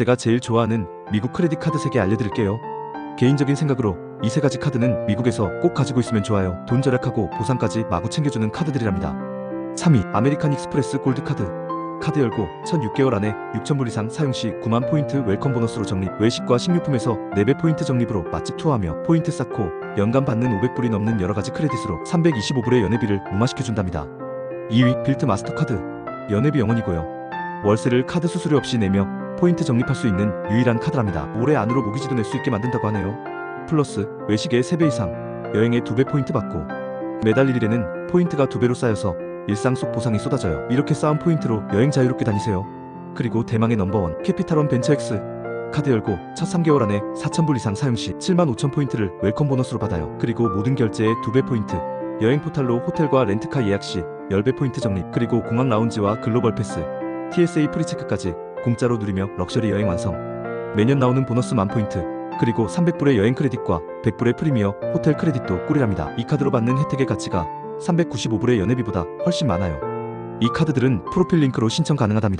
제가 제일 좋아하는 미국 크레딧 카드 3개 알려드릴게요. 개인적인 생각으로 이 세 가지 카드는 미국에서 꼭 가지고 있으면 좋아요. 돈 절약하고 보상까지 마구 챙겨주는 카드들이랍니다. 3위 아메리칸 익스프레스 골드 카드 카드 열고 첫 6개월 안에 6,000불 이상 사용 시 9만 포인트 웰컴 보너스로 적립 외식과 식료품에서 4배 포인트 적립으로 맛집 투어하며 포인트 쌓고 연간 받는 500불이 넘는 여러가지 크레딧으로 325불의 연회비를 무마시켜준답니다. 2위 빌트 마스터카드 연회비 0원이고요. 월세를 카드 수수료 없이 내며 포인트 적립할 수 있는 유일한 카드랍니다. 올해 안으로 모기지도 낼 수 있게 만든다고 하네요. 플러스 외식에 3배 이상, 여행에 2배 포인트 받고 매달 1일에는 포인트가 2배로 쌓여서 일상 속 보상이 쏟아져요. 이렇게 쌓은 포인트로 여행 자유롭게 다니세요. 그리고 대망의 넘버원 캐피탈원 벤처X 카드 열고 첫 3개월 안에 4,000불 이상 사용 시 7만 5천 포인트를 웰컴 보너스로 받아요. 그리고 모든 결제에 2배 포인트 여행 포탈로 호텔과 렌트카 예약 시 10배 포인트 적립 그리고 공항 라운지와 글로벌 패스 TSA 프리체크까지 공짜로 누리며 럭셔리 여행 완성 매년 나오는 보너스 만 포인트 그리고 300불의 여행 크레딧과 100불의 프리미어 호텔 크레딧도 꿀이랍니다. 이 카드로 받는 혜택의 가치가 395불의 연회비보다 훨씬 많아요. 이 카드들은 프로필 링크로 신청 가능하답니다.